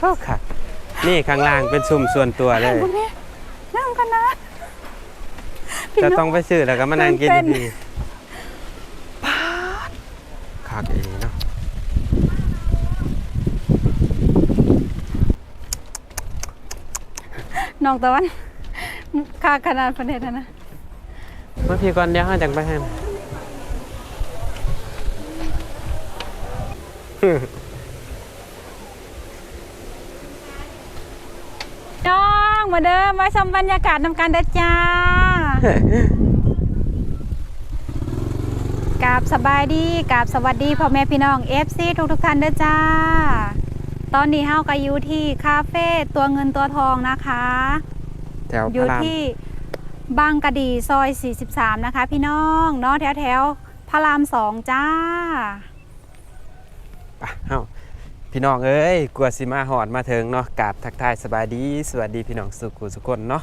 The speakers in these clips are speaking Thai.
โอ้ค่ะ นี่ข้างล่างเป็นซุ่มส่วนตัวเลย พวกนี้นั่งกันนะพี่จะน้ต้อองงไปซื้อแล้วก็มานั่งกินตื่นเต้นดีคักเองเนาะน้องตะวันค่าขนาดประเทศนะมาพี่ก่อนเดี๋ยวห้าจังไปให้ น้อง มาเด้อมาชมบรรยากาศนำกันเด้อจ้ากราบสบายดีกราบสวัสดีพ่อแม่พี่น้อง FC ทุกทุกๆท่านเด้อจ้า ตอนนี้เฮาก็อยู่ที่คาเฟ่ตัวเงินตัวทองนะคะ แถวอพยู่ระรามที่บางกะดีซอย 43 นะคะ พี่น้องเนาะแถวแถวๆพระรามสองจ้าอะเอ้า พี่น้องเอ้ยกลัวสิมาหอดมาถึงเนาะกราบทักทายสบายดี สวัสดีพี่น้องสุขุสุคนเนาะ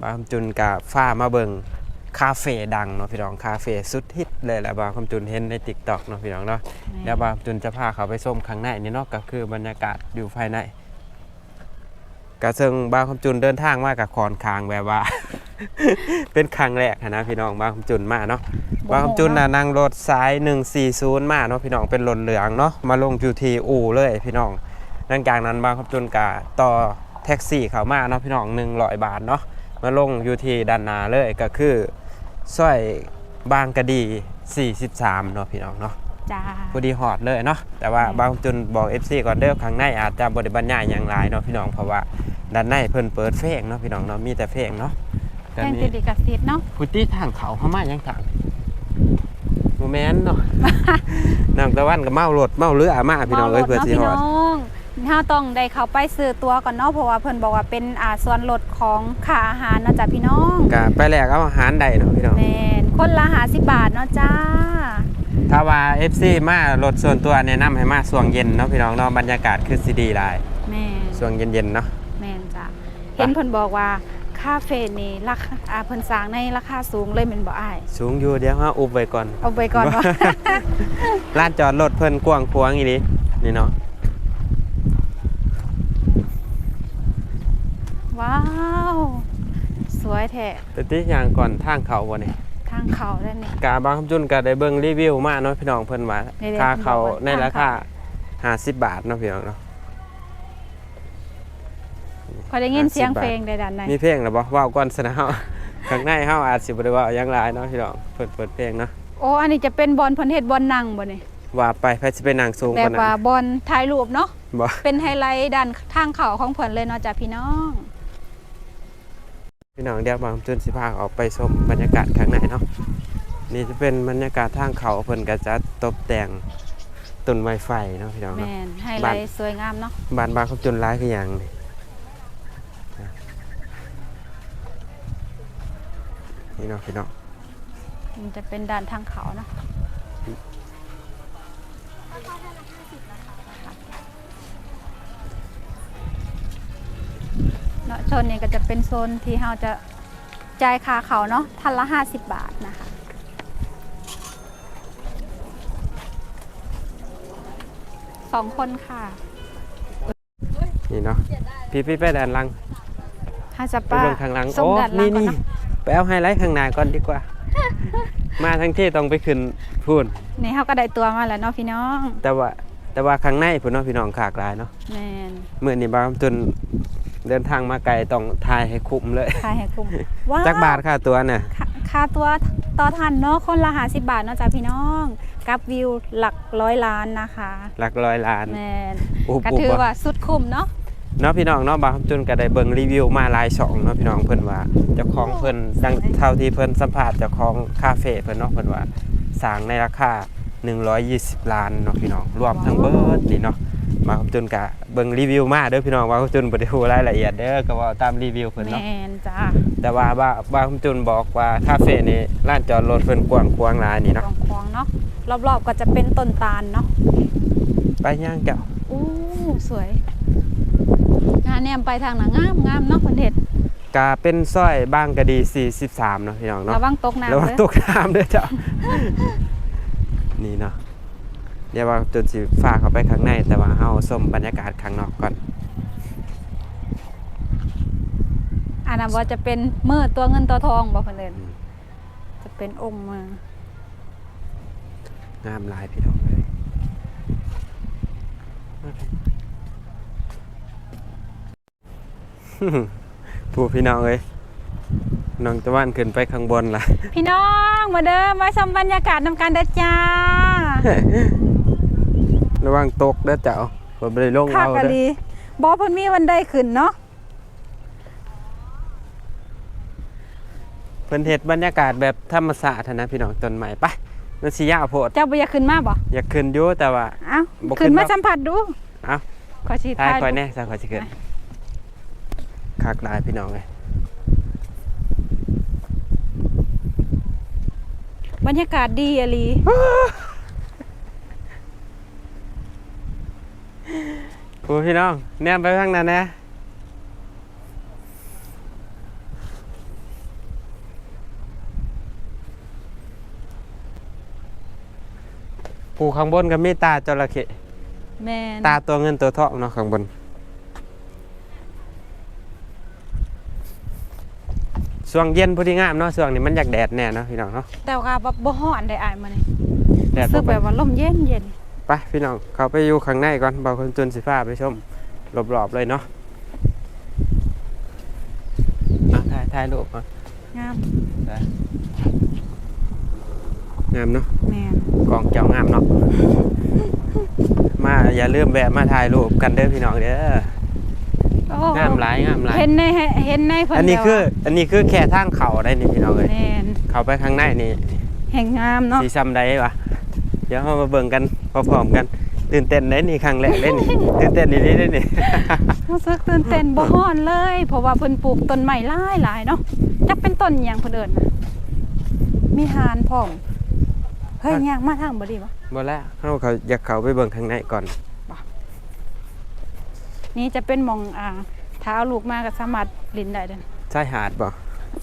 บางคำจุนกับฟ้ามาเบิงคาเฟ่ดังเนาะพี่น้องคาเฟ่สุดฮิตเลยแหละบางคำจุนเห็นในติ๊กต็อกเนาะพี่น้องเนาะเดี๋ยวบางจุนจะพาเขาไปส้มข้างในนี่เนาะก็คือบรรยากาศอยู่ภายในกระเซิงบางคำจุนเดินทางมากับคอนคางแบบว่า เป็นครั้งแรกหั้นนะพี่น้องบางคำจุนมาเนาะบางคำจุนน่ะนั่งรถสาย 140 มาเนาะพี่น้องเป็นรถเหลืองเนาะมาลงอยู่ที่อู่เลยพี่น้องนั่งจากนั้นบางคำจุนกะต่อแท็กซี่เขามาเนาะพี่น้อง100บาทเนาะมาลงอยู่ที่ด้านหน้าเลยก็คือซอยบางกะดี 43เนาะพี่น้องเนาะจ้าพอดีฮอดเลยเนาะแต่ว่าอืมบางจุนบอก FC ก่อนเด้อข้างในอาจจะบริบรรยายอย่างไรเนาะพี่น้องเพราะว่าด้านในเพิ่นเปิดเพลงเนาะพี่น้องเนาะมีแต่เพลงเนาะก็ แทนมีติดลิขสิทธิ์เนาะพุทธิทางเขาเข้ามายังทางโมแมนเนาะน้ำตะวันก็เมารถเมาเรือมาพี่น้องเอ้ยรถเพื่อเนาะสิพี่ฮอน้ดองถ้าต้องได้เขาไปซื้อตัวก่อนเนาะเพราะว่าเพิ่นบอกว่าเป็นอ่าส่วนลดของค่าอาหารเนาะจ้ะพี่น้องก็ไปแลกเอาอาหารใดเนาะพี่น้องแม่นคนละ50บาทเนาะจ้าถ้าว่า FC มารถส่วนตัวแนะนำให้มาช่วงเย็นเนาะพี่น้องเนาะบรรยากาศคือสิดีหลายแม่นช่วงเย็นๆเนาะแม่นจ้ะเห็นเพิ่นบอกว่า คาเฟ่นี่ราคาอ่าเพิ่นสร้างในราคาสูงเลยแม่นบ่อ้ายสูงอยู่เดี๋ยวเฮาอุบไว้ก่อน เอาไปก่อนว่าลานจอดรถเพิ่นกว้างขวางอีหลีนี่เนาะว้าว สวยแท้แต่ที่อย่างก่อนทางเขาบ่นี่ทางเขาด้านนี้ กาบางคำจุนก็ได้เบิ่งรีวิวมาเนาะพี่น้องเพิ่นว่าได้ๆ ค่าเขาเพิ่นบอกว่าในราคาทาง50 บาทเนาะพี่น้องเนาะ พอได้ยินเสียง50บาทเพลงได้ด้านในมีเพลงแล้วบ่เว้าก่อนซะนะเฮาข้างในเฮาอาจสิบ่ได้เว้าหยังหลายเนาะพี่น้องเปิดเปิดเพลงเนาะโอ้อันนี้จะเป็นบอลเพิ่นเฮ็ดบอลนั่งบ่นี่ว่าไปไผสิไปนั่งสูงแบกบว่าว่านั้นบอลถ่ายรูปเนาะบ่เป็นไฮไลท์ด้านทางเขาของเพิ่นเลยเนาะจ้ะพี่น้อง พี่น้องเดี๋ยวบางคำจุนสิพาออกไปชมบรรยากาศข้างในเนาะนี่จะเป็นบรรยากาศทางเขาเพิ่นก็จะตกแต่งต้นไม้ไฟเนาะพี่น้องแมเนาะนไฮไลท์สวยงามเนาะบ้านบางคำจุนร้ายคืออย่างนี่ นี่เนาะพี่น้องมันจะเป็นด้านทางเขาเนาะเนาะโซนนี้ก็จะเป็นโซนที่เราจะจ่ายค่าเขาเนาะทันละ 50 บาทนะคะสองคนค่ะนี่เนาะพี่พี่ไปด้านหลังห้าจะไปป้าเบิ่งข้างหลังส่งโอ้ด้านหลันี่งก่อนนี่เนาะ ไปเอาไฮไลท์ข้างหน้าก่อนดีกว่า มาทั้งที่ต้องไปขึ้นพูนนี่เขาก็ได้ตัวมาแล้วเนาะพี่น้อง แต่ว่าแต่ว่าข้างในพุ่นเนาะพี่น้องขากหลายเนาะแมนเมื่อนี้บางคำจุนเดินทางมาไกลต้องทายให้คุ้มเลยขายให้คุ้มว้าวจักบาทค่าตัวน่ะค่าค่าตัวต่อทันเนาะคนละหาสิบาทเนาะจ้ะพี่น้อง กับวิวหลักร้อยล้านนะคะ หลักร้อยล้านแมนอุบก็อุบถือบ่ว่าสุดคุ้มเนาะ เนาะพี่น้องเนาะบางคำจุนก็ได้เบิ่งรีวิวมาหลายช่องเนาะพี่น้องเพิ่นว่าเจ้าของเพิ่นดังเท่าที่เพิ่นสัมภาษณ์เจ้าของคาเฟ่เพิ่นเนาะเพิ่นว่าสร้างในราคา 120 ล้านเนาะพี่น้องรวมทั้งเบิดนี่เนาะบางคำจุนก็เบิ่งรีวิวมาเด้อพี่น้องบางคำจุนบ่ได้ฮู้รายละเอียดเด้อก็เว่าตามรีวิวเพิ่นแมเนาะนจ้าแต่ว่าบางบางคำจุนบอกว่าคาเฟ่นี้ร้านจอดรถเพิ่นกว้างขวางหลายนี่กเนาะวางควางๆเนาะรอบๆก็จะเป็นต้นตาลเนาะไปย่างเจ้าอู้สวย งานแนมไปทางหนังงามงามเนาะคนเห็ดกาเป็นสร้อยบางกะดี 43เนาะพี่น้องเนาะระวังตกน้ำระวังตกน้ำด้วยเจ้านี่เนาะเดี๋ยวว่าจนสิฟ้าเขาไปข้างใน แต่ว่าเฮาส้มบรรยากาศข้างนอกก่อนอันนั้นว่าจะเป็นเมือตัวเงินตัวทองบอกคนเดินจะเป็นองค์มางามลายพี่น้องเลย ผู้พี่น้องเอ้ยน้องตะวันขึ้นไปข้างบนล่ะ พี่น้องมาเด้อมาชมบรรยากาศนำกันเด้อจ้า ระวังตกเด้อเจ้าบ่ได้ลงคักเอาอะเด้อลีบ่เพิ่นมีวันใดขึ้นเนาะเพิ่นเฮ็ดบรรยากาศแบบธรรมชาติหั้นนะพี่น้องต้นไม้ไปมันสิยาวโพดเจ้าบ่อยากขึ้นมาบ่อยากขึ้นอยู่แต่ว่า เอ้าบ่ขึ้ขึ้นนมาบ่สัมผัสดูเอ้าขอสิทายถ่ายคอยรูปแน่ซะคอยสิขึ้น คักหลายพี่น้องเอ้ยบรรยากาศดีอะลีผู้พี่น้องแนมไปข้างนั้นนะผู้ข้างบนก็มีตาจระเข้แม่นตาตัวเงินตัวทองเนาะข้างบน ช่วงเย็นพอดีงามเนาะช่วงนี้มันอยากแดดแน่เนาะพี่น้องเนาะแต่ว่าบ่บ่ฮ้อนได้อายมื้อนี้แดดรู้สึบ่กไปแบบว่าลมเย็นเย็นไปพี่น้องเขาไปอยู่ข้างในก่อนเบาคนจนสิฟ้าไปชมรอบๆเลยเนาะอะถ่ายถ่ายรูปอะงามงามเนาะแม่นกองเจ้างามเนาะมาอย่าลืมแวะมาถ่ายรูปกันเด้อพี่น้องเด้อ โอ้งามหลายงามหลาย เห็นในเห็นในเพิ่นอันนี้แล้วคือ อันนี้คือแค่ทางเขาได้นี่พี่น้องเลยแม่นเขาไปข้างในนี่แห่งงามเนาะ สีซ้ำได้วะเดี๋ยวเรามาเบิ่งกันพร้อมๆกัน ตื่นเต้นได้นี่ครั้งแรกได้นี่ ตื่นเต้นนี่ได้นี่ รู้สึกตื่นเต้นบ่ฮ้อนเลย เพราะว่าเพิ่นปลูกต้นไม้หลายหลายเนาะจักเป็นต้นหยังเพิ่นเอิ้นน่ะมีหานพร้อมเฮ้ยย่างมาทางบ่ดีบ่บ่แล้วเฮาเขาอยากเข้าไปเบิ่งข้างในก่อน นี่จะเป็นหมองอ่าถ้าเอาลูกมาก็สามารถลินได้เด้อชายหาดบ่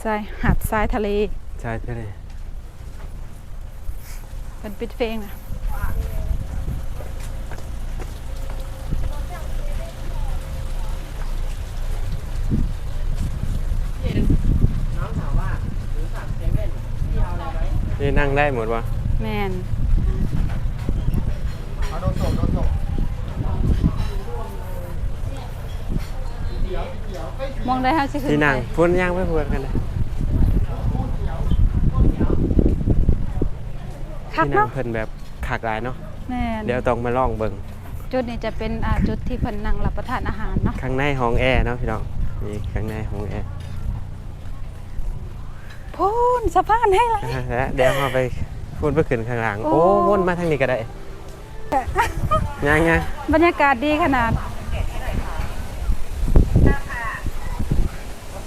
ทรายหาดทรายทะเลชายทะเลเป็นปิดเฟงนะนี่นั่งได้หมดวะแมน มองได้ห้าสิขึ้นที่ไปนั่งพุ่นย่างไปพุ่นกันเลยคักที่นั่งเนาะเพิ่นแบบขากหลายเนาะแมนเดี๋ยวต้องมาลองเบิ่งจุดนี้จะเป็นอ่าจุดที่เพิ่นนั่งรับประทานอาหารเนาะข้างในห้องแอร์เนาะพี่น้องนี่ข้างในห้องแอร์ พูนสะพานให้ละและเดี๋ยวเราไปพุ่นไปขึ้นข้างหลัง โอ้ โอ้วนมาทางนี้ก็ได้ย่างย่างบรรยากาศดีขนาด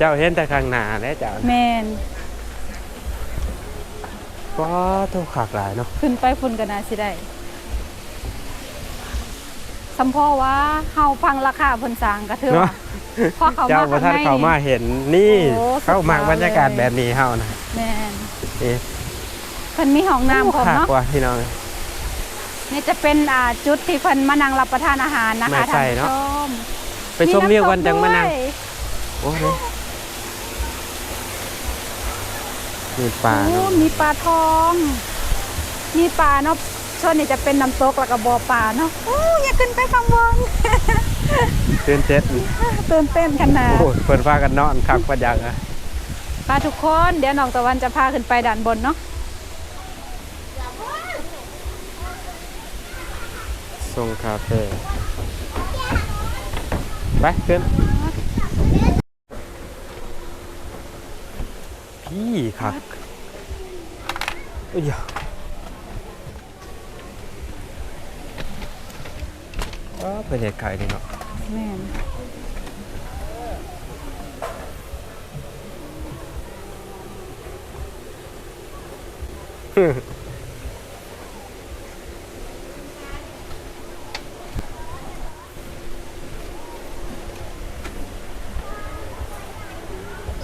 เจ้าเห็นแต่ข้างหน้าและเจ้าแมนก็ต้องขากหลายเนาะขึ้นไปฝุ่นกันนาสิได้สัมพอว่าเฮาฟังราคาเพิ่นสร้างก็ถือเนาะว่าพอเขาเจ้ามาบ่ข้างท่านในเข้ามานี่ เห็นนี่โอ้เข้ามาสุดยอดบรรยากาศเลยแบบนี้เฮานะแม่นนี่เพิ่นมีห้องน้ำพร้อมขากเนาะ กว่าพี่น้อง นี่จะเป็นอ่าจุดที่เพิ่นมานั่งรับประทานอาหารนะคะแม่ใส่ท่านเนาะผู้ชมไปชมวิวกันจังมานั่งด้วยโอ้ย มีปลาโอ้เนาะมีปลาทอง มีปลาเนาะส่วนนี้จะเป็นน้ำตกแล้วก็บ่อปลาเนาะโอ้อยากขึ้นไปข้างบนตื่นเต้นตื่นเต้นขนาด โอ้ยเพิ่นพากันนอนคักปัญญังอะพาทุกคนเดี๋ยวน้องตะวันจะพาขึ้นไปด้านบนเนาะทรงคาเฟ่ไปขึ้น พี่คักอุ้ยว้าเป็นเหตุไข่ดีเนาะแม่น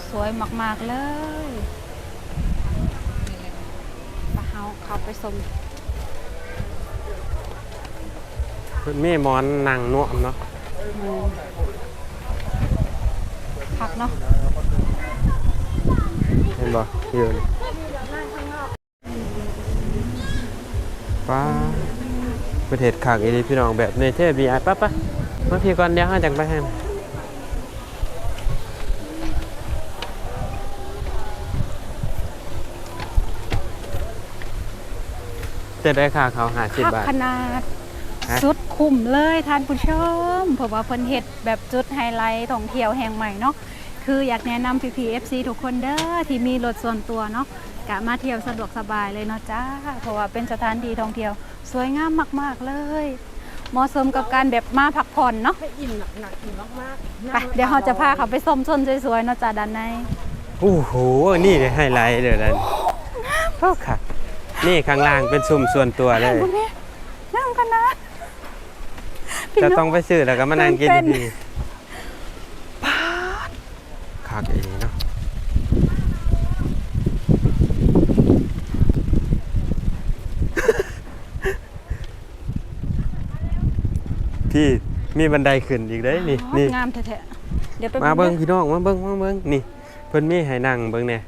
สวยมาก ๆ เลยมาเฮาเข้าไปชมเพิ่นมีหมอนนั่งน่วมเนาะอืมพักเนาะห็นบ่ยืนป้าประเทศขางอีหลีพี่น้องแบบในเทพบีไอปั๊บปะมาพี่ก่อนเดี๋ยวห้าจังไปให้ จะได้ค่าเขาหาสิบคักบาท ขนาด ฮะ สุดคุ้มเลยท่านผู้ชมเพราะว่าเพิ่นเฮ็ดแบบจุดไฮไลท์ท่องเที่ยวแห่งใหม่เนาะคืออยากแนะนำ PPFC ทุกคนเด้อที่มีรถส่วนตัวเนาะกะมาเที่ยวสะดวกสบายเลยเนาะจ้าเพราะว่าเป็นสถานที่ท่องเที่ยว สวยงามมากๆเลยเหมาะสมกับการแบบมาพักผ่อนเนาะไปอิ่มหนักหนักอิ่มมากๆไปเดี๋ยวเราจะพาเขาไปชมต้นสวยๆเนาะจ้าด้านใน โอ้โห นี่ไฮไลท์เลยนะโอ้ค่ะ นี่ข้างล่างเป็นซุ่มส่วนตัวเลย คุณแม่นั่งกันนะพี่จะน้ต้อองงไปซื้อแล้วก็มานั่งกินตื่นเต้นดีๆคักเองเนาะพี่มีบันไดขึ้นอีกเด้ยนี่อ๋อนี่ งามแท้ๆเดี๋ยวไปมาเบิ้งด้อพี่น้องมาเบิ้งมาเบิ้งนี่เพิ่นมีให้นั่งเบิ้งเนี่ย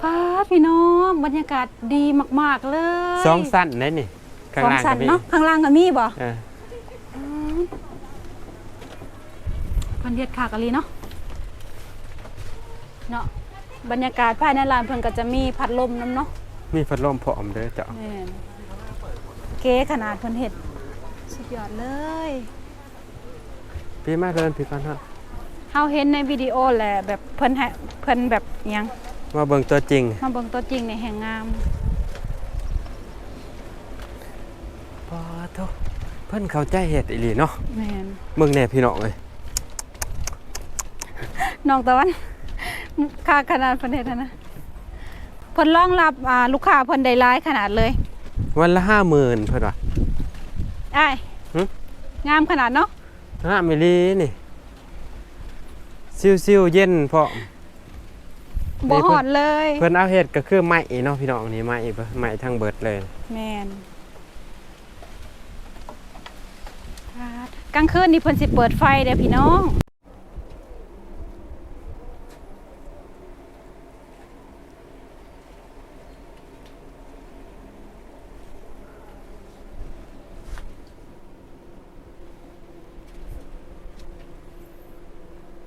พาพี่น้อง บรรยากาศดีมากๆเลยสองสั้นได้นี่ข้างสองล่างสัก็นมีเนาะข้างล่างก็มีบ่เออคนเฮ็ดขากะลีเนาะเนาะบรรยากาศภายในร้านเพิ่นก็จะมีพัดลมนํเนาะมีพัดลมพร้อมเด้อเจ้าแม่นเก๋ขนาดเพิ่นเฮ็ดสุดยอดเลย พี่มาเดินพี่ก่อนฮะเฮาเห็นในวิดีโอแหละแบบเพิ่นให้เพิ่นแบบหยัง มาเบิ่งตัวจริง มาเบิ่งตัวจริงในแห่งงามปอโทเพิ่นเข้าใจเฮ็ดอีหลีเนาะแม่นเบิ่งแน่พี่น้องเอ้ยน้องตะวันค่าขนาดเพิ่นเฮ็ดหั้นนะเพิ่นรองรับอ่าลูกค้าเพิ่นได้หลายขนาดเลยวันละ50,000เพิ่นว่า อ้ายหึ งามขนาดเนาะฮะมิลีนี่ซิวๆเย็นพร้อม บ่นี่เพิ่นหอนเลยเพิ่นเอาเฮ็ดก็คือไม้เนาะพี่น้องนี่ไม้เบิ่งไม้ทั้งเบิดเลย แม่นกลางคืนนี่เพิ่นสิเปิดไฟเด้อพี่น้อง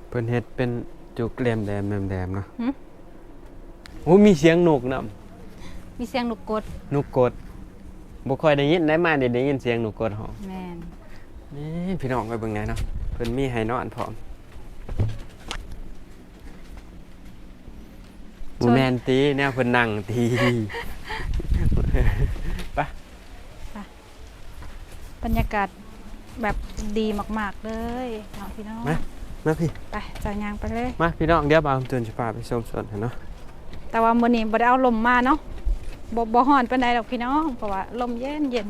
เพิ่นเฮ็ดเป็นจุกแหลมแดมแดมๆเนาะหึ โอ้มีเสียงนกนํมีเสียงลูกกดนกกดบ่ค่อยได้ยินได้มาได้ได้ยินเสียงนกกดหอมแม่นนี่พี่น้องไปเบิ่งไหนเนาะเพิ่นมีให้นอนพร้อมบ่แม่นตีแนวเพิ่นนั่งตีไปบรรยากาศแบบดีมาก ๆ เลยเนาะพี่น้อง มา มาพี่ ไปจ่ายยางไปเลย มา พี่น้อง เดี๋ยวบ่าวจุนสิพาไปชมสวนกันเนาะ แต่ว่ามื้อนี้บ่ได้เอาลมมาเนาะบ่บ่ฮ้อนปานใดดอกพี่น้องเพราะว่าลมเย็นเย็น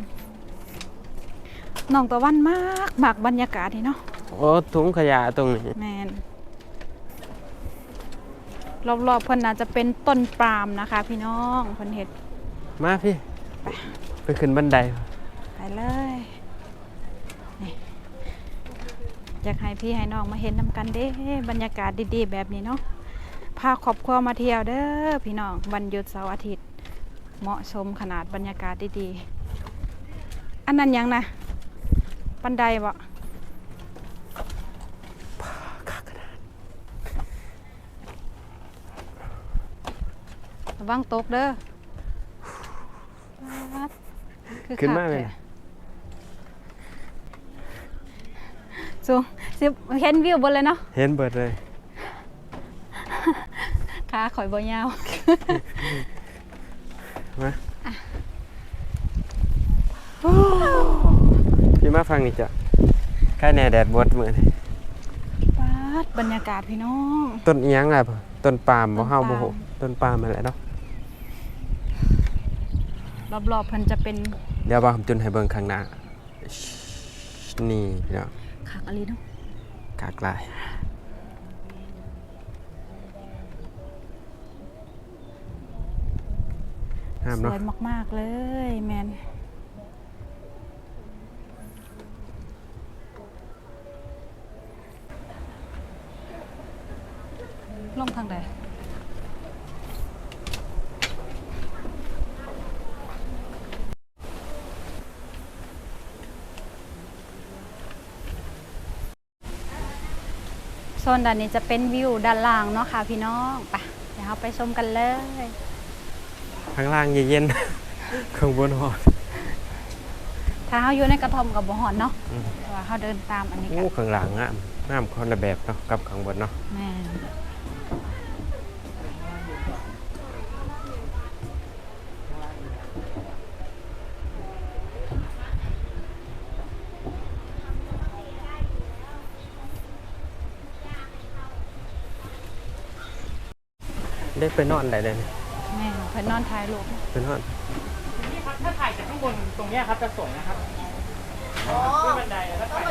น้องตะวันมากมากบรรยากาศนี่เนาะโอ้ถุงขยะตรงนี้แมนรอบๆเพิ่นน่าจะเป็นต้นปาล์มนะคะ พี่น้องเพิ่นเฮ็ดมาพี่ ไปขึ้นบันไดไปเลยนี่อยากให้พี่ให้น้องมาเห็นนำกันเด้บรรยากาศดีๆ แบบนี้เนาะ พาครอบครัวมาเที่ยวเด้อพี่น้องวันหยุดเสาร์อาทิตย์ เหมาะสมขนาดบรรยากาศดีๆ อันนั้นหยังนะบันไดบ่ระวังตกเด้อป๊าดคือขึ้นมาคักเลยแท้สูงสิเห็นวิวบนเลยเนาะ เห็นเบิดเลย ขาข่อยบ่ยาวมาพี่มาฟังนี่จ้ะใกล้แน่แดดบดมื้อนี้ปาดบรรยากาศพี่น้องต้นอีหยังล่ะต้นปาล์มบ่เฮาต้บ่นปาล์มฮู้ต้นปาล์มนั่นแหละเนาะรอบๆเพิ่นจะเป็นเดี๋ยวบ่าวจุนให้เบิ่งข้างหน้านี่พี่น้องขากอะไรเนาะกากลาย งามสเนาะวยมาก ๆ เลยแมนลงทางใดโซนด้านนี้จะเป็นวิวด้านล่างเนาะค่ะพี่น้องไปเดี๋ยวเราไปชมกันเลย ข้างล่างเย็นๆข้างบนหอดถ้าเขาอยู่ในกระท่อมกับบ่หอนเนาะอืมแต่ว่าเขาเดินตามอันนี้กัโอ้นข้างหลังงามงามคนละแบบเนาะกับข้างบนเนาะแม่นได้ไปนอนได้เลยเนี่ย แม่นเพิ่นนอนถ่ายรูปไปนอนนี่ครับถ้าถ่ายจากข้างบนตรงเนี้ยครับจะสวยนะครับขึ้นบันไดแล้วถ่าย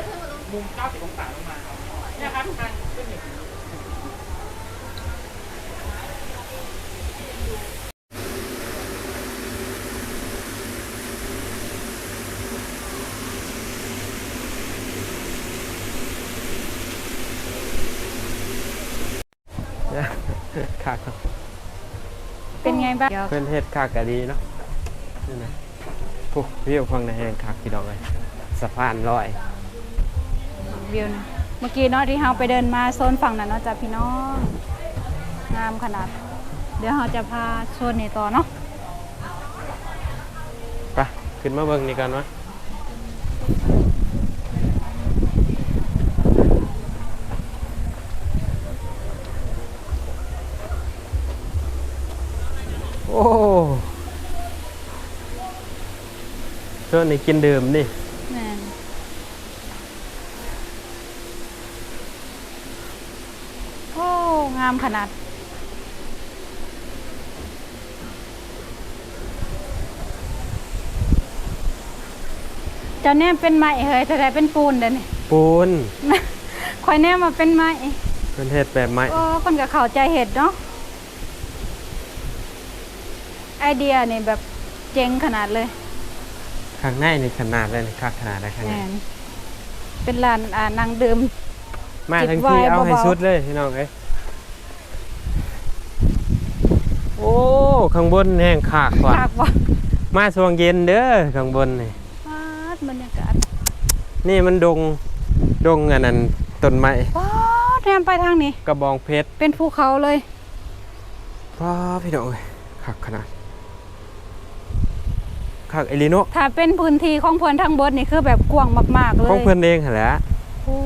มุม 90 องศาลงมาครับเนี่ยครับทางขึ้นอย่างนี้ เนี่ยคักเนาะ เป็นไงบ้างเดี๋ยวเพื่อนเฮ็ดคักก็ดีเนาะนี่นะพวกวิวฟังในแหงคักพี่น้องเลยสะพานลอยวิวนะเมื่อกี้เนาะที่เราไปเดินมาโซนฝั่งนั้นเนาะจ้ะพี่น้องงามขนาด เดี๋ยวเราจะพาโซนนี้ต่อเนาะไปขึ้นมาเบิ่งนี่กันวะ เพื่อนนี่กินดื่มนี่แม่นโอ้งามขนาด เจ้าแนมเป็นไม้เฮ้ยแต่ได้เป็นปูนเด้อนี่ ปูนคอยแนมมาเป็นไม้เพื่อนเฮ็ดแบบไม้โอ้คนกับเข้าใจเห็ดเนาะไอเดียนี่แบบเจ๋งขนาดเลย ข้างในนี่ขนาดเลยนี่คักขนาดได้ข้างแมในนเป็นร้านอ่านั่งดื่มมาทั้งจิบไว้ที่เอาให้เบาๆสุดเลยพี่น้องเอ้ยโอ้ข้างบนแห้งขากว่ะคากว่ามาช่วงเย็นเด้อข้างบนนี่ฟาดบรรยากาศนี่มันดงดงอันนั้นต้นไม้ว้าดแนมไปทางนี้ กระบองเพชรเป็นภูเขาเลย ว้าพี่น้องเอ้ยขากขนาด ขากเอลิโนถ้าเป็นพื้นที่ของเพื่อนทางบนนี่คือแบบกว้างมากๆเลยของเพื่อนเองหั่นแหละโอ้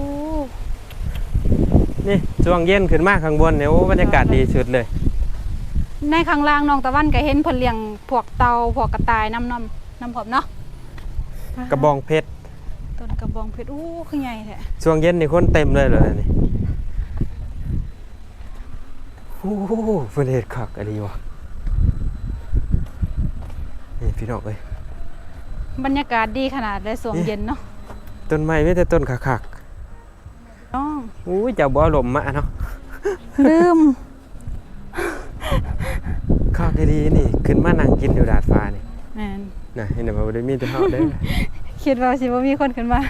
นี่ช่วงเย็นขึ้นมาข้างบนเนี่ยโอ้บรรยากาศดีสุดเลย ในข้างล่างน้องตะวันก็เห็นเพิ่นเลี้ยงพวกเตาพวกกระต่ายน้ำน้ำน้ำผมเนาะกระบองเพชรต้นกระบองเพชรอู้คือใหญ่แท้ช่วงเย็นนี่คนเต็มเลยเลยนี่โอ้โหเพื่อนเฮ็ดขากอะไรวะนี่พี่น้องเอ้ย บรรยากาศดีขนาดเลยสวงเย็นเนาะต้นไม้ไม่แต่ต้นขากน้องๆอุ้ยเจ้าบ่อลมมาเนาะลืมข้าวดีๆนี่ ขึ้นมานั่งกินอยู่ดาดฟ้านี่แม่นนะเห็นบ่ได้มีแต่เฮาเด้อ คิดว่าสิว่ามีคนขึ้นมา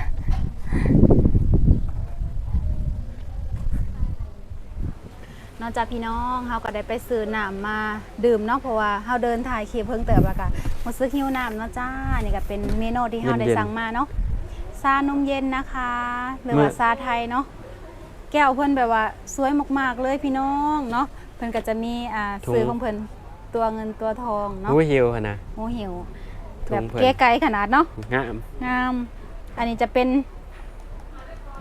นอกจากพี่น้องเฮาก็ได้ไปซื้อน้ำมาดื่มเนาะเพราะว่าเฮาเดินถ่ายคลิปเพิ่งเติบแล้วก็มาซื้อหิวน้ำเนาะจ้านี่ก็เป็นเมนูที่เฮาได้สั่งมาเนาะซานมเย็นนะคะหรือว่าซาไทยเนาะแก้วเพิ่นแบบว่าสวยมากๆเลยพี่น้องเนาะเพิ่นก็จะมีอ่าซื้อของเพิ่นตัวเงินตัวทองเนาะหูหิวหั่นนะโมหิวถุแบบงเพิ่นเก๋ไก่ขนาดเนาะงามงาม อันนี้จะเป็น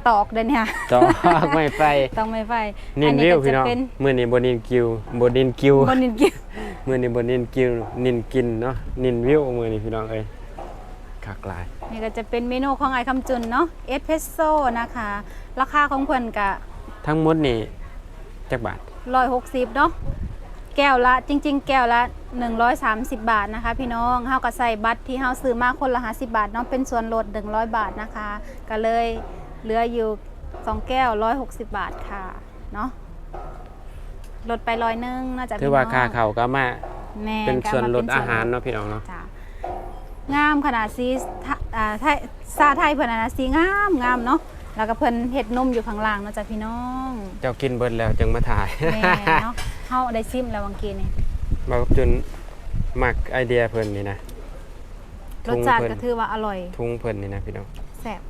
ตอกเดนเนี่ยจอกไม่ไปต้องไม่ไฟนินอัวิวก็พี่จะน้องเป็นมื้อนี้บ่นินกิวบ่นินกิวบนนินกิวมื้อนี้บ่นินกิวนินกินเนาะนินวิวมื้อนี้พี่น้องเอ้ยคักหลายนี่ก็จะเป็นเมนูของไอคำจุนเนาะเอสเพรสโซ่นะคะ ราคาของเพิ่นกะ ทั้งหมดนี่จักบาทร้อยหกสิบเนาะแก้วละจริง ๆ แก้วละ 130 บาทนะคะ พี่น้องเฮาก็ใส่บัตรที่เฮาซื้อมาคนละ50บาทเนาะเป็นส่วนลด100 บาทนะคะ ก็เลย เหลืออยู่สองแก้ว160บาทค่ะ เนาะลดไปร้อยหนึงน่าจะถือว่าค่าเข้าก็มาแม่เป็นส่วนลดก็มอาหารเนาะพี่น้องเนาะจ้างามขนาดสีทะอ่าไทยซาไทยเพิ่นน่ะนะสีงามงามเนาะแล้วก็เพิ่นเฮ็ดนมอยู่ข้างล่างเนาะจ้ะพี่น้อง เจ้ากินเบิดแล้วจึงมาถ่ายแม่เนาะเฮาได้ซิมแล้วบางกีนี่บางจนมักไอเดียเพิ่นนี่นะรสชาติเพิ่นก็ถือว่าอร่อย ทุ่งเพิ่นนี่นะพี่น้องแซ่บ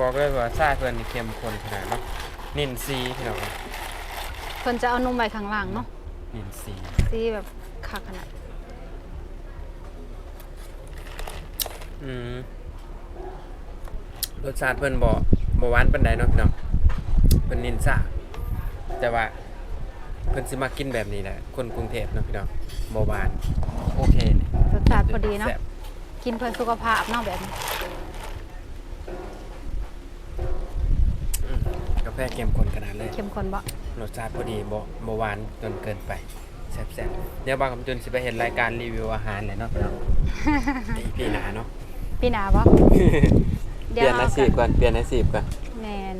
บอกเลยว่าชาเพิ่นนี่เข้มข้นขนาดเนาะนินซีพี่น้องเพิ่นจะเอานมไว้ข้างล่างเนาะนินซีสีแบบคักขนาดอืมรสชาติเพิ่นบ่บ่หวานปานใดเนาะพี่น้องเพิ่นนินซ่าแต่ว่าเพิ่นสิมากินแบบนี้แหละคนกรุงเทพเนาะพี่น้องบ่หวานโอเคเลยรสชาติพอดีเนาะแซ่บกินเพื่อสุขภาพเนาะแบบนี้ แฟเข้มข้นขนาดเลยเข้มข้นบ่รสชาติพอดีบ่บ่หวานจนเกินไปแซ่บๆเดี๋ยวบางคำจุนสิไปเห็นรายการรีวิวอาหารเลยเนาะพี่น้องในปีหน้าเนาะพี่หนาบ่เปลี่ยนอาชีพก่อนเปลี่ยนอาชีพก่อนแมน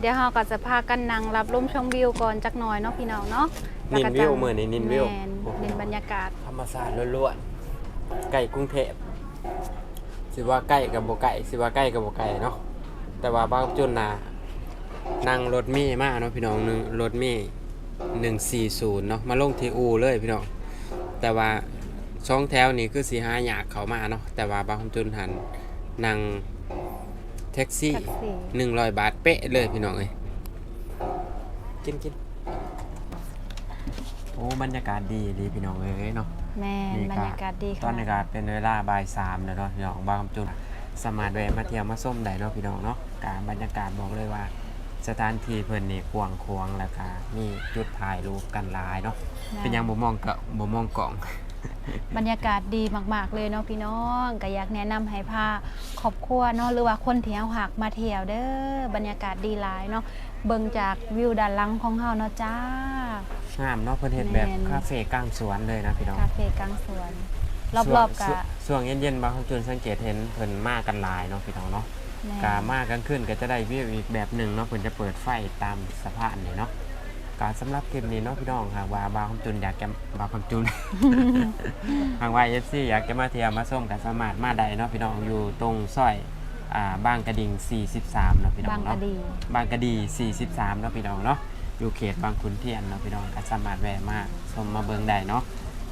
เดี๋ยวเราก็จะพากันนั่งรับลมชมวิวก่อนจักหน่อยเนาะพี่น้องเนาะแล้นินก็วิวจะมื้อนี้นินวิวแมนโอ้โหนินบรรยากาศธรรมชาติล้วนๆใกล้กรุงเทพสิว่าใกล้กับบ่ใกล้สิว่าใกล้กับบ่ไกลเนาะแต่ว่าบางจุนน่ะ นั่งรถเมีมาเนาะพี่น้องหนึงรถเมี140เนาะมาลงที่อูเลยพี่น้องแต่ว่าช่องแถวนี้คือสิหายากเข้ามาเนาะแต่ว่าบางจุนหันนั่งแท็กซี่แท็กซี่หนึ่งร้อยบาทเป๊ะเลยพี่น้องเอ้ยกินกินโอ้บรรยากาศดีดีพี่น้องเอ้ยเนาะแมนนี่บรรยากาศดีตค่ะอนนี้ก็เป็นเวลาบ่ายสามแล้วเนาะพี่น้องบางคำจุนสามารถแวะมาเที่ยวมาส้มได้เนาะพี่น้องเนาะการบรรยากาศบอกเลยว่า สถานที่เพิ่นนี่กว้างขวางแล้วก็มีจุดถ่ายรูปกันหลายเนาะเป็นหยังบ่มองกะบ่มองกล่อง บรรยากาศดีมากๆเลยเนาะพี่น้องก็อยากแนะนำให้พาครอบครัวเนาะหรือว่าคนเที่ยวหักมาเที่ยวเด้อบรรยากาศดีหลายเนาะเบิ่งจากวิวด้านหลังของเฮาเนาะจ้า งามเนาะเพิ่นเฮ็ดแบบแม่น คาเฟ่กลางสวนเลยนะพี่น้องคาเฟ่กลางสวน รอบๆช่วกะงช่วงเย็นๆบางคำจุนสังเกตเห็นเพิ่นมากันหลายเนาะพี่น้องเนาะแม่ กามากกลางคืนก็จะได้วิวอีกแบบหนึ่งเนาะเพิ่นจะเปิดไฟตามสะพานนี่เนาะการสำหรับคลิปนี้เนาะพี่น้องค่ะว่าบาวคำจุนอยากจะบาวคำจุนทางวายเอฟซีอยากจะมาเที่ยวมาส้มกันสามารถมาได้เนาะพี่น้องอยู่ตรงซอยอ่าบางกระดิ่ง 43เนาะพี่น้บาองงกะเนาะดีบางกระดี 43เนาะพี่น้องเนาะอยู่เขตบางขุนเทียนเนาะพี่น้องก็สามารถแวะมาชมมาเบิ่งได้เนาะ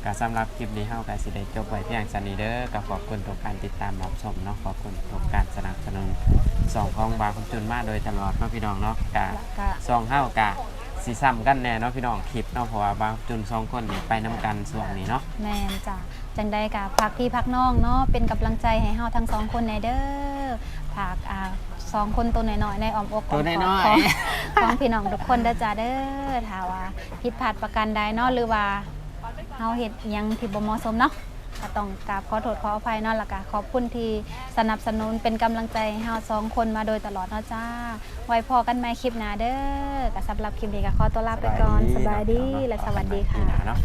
ก็สำหรับคลิปนี้เฮาก็สิได้จบไว้เพียงสันนี้เด้อก็ขอบคุณทุกการติดตามรับชมเนาะขอบคุณทุกการสนับสนุนสองของบางคำจุนมาโดยตลอดเนาะพี่น้องเนาะก็แล้วก็สองเฮากะสีซ้ำกันแน่เนาะพี่น้องคลิปเนาะเพราะว่าบางจุนสองคนนี่ไปน้กันส่วงนี้เนาะแมนจ้ะจังได้กะพักพี่พักน้องเนาะเป็นกำลังใจให้เฮาทั้งสองคนในเด้อฝากอ่าสองคนตัวน้อยๆในอ้อมอกอ้อมกอดของของพี่น้องทุกคนเด้อจ้าเด้อถ้าว่าผิดพลาดประการใดเนาะหรือว่าเฮาเฮ็ดหยังที่บ่เหมาะสมเนาะก็ต้องกราบขอโทษขออภัยเนาะแล้วก็ขอบคุณที่สนับสนุนเป็นกำลังใจให้เฮาสองคนมาโดยตลอดเนาะจ้า ไว้พอกันใหม่คลิปหน้าเด้อก็สำหรับคลิปนี้ก็ขอตัวลาไปก่อนสบายดีและสวัสดีค่ะเนาะ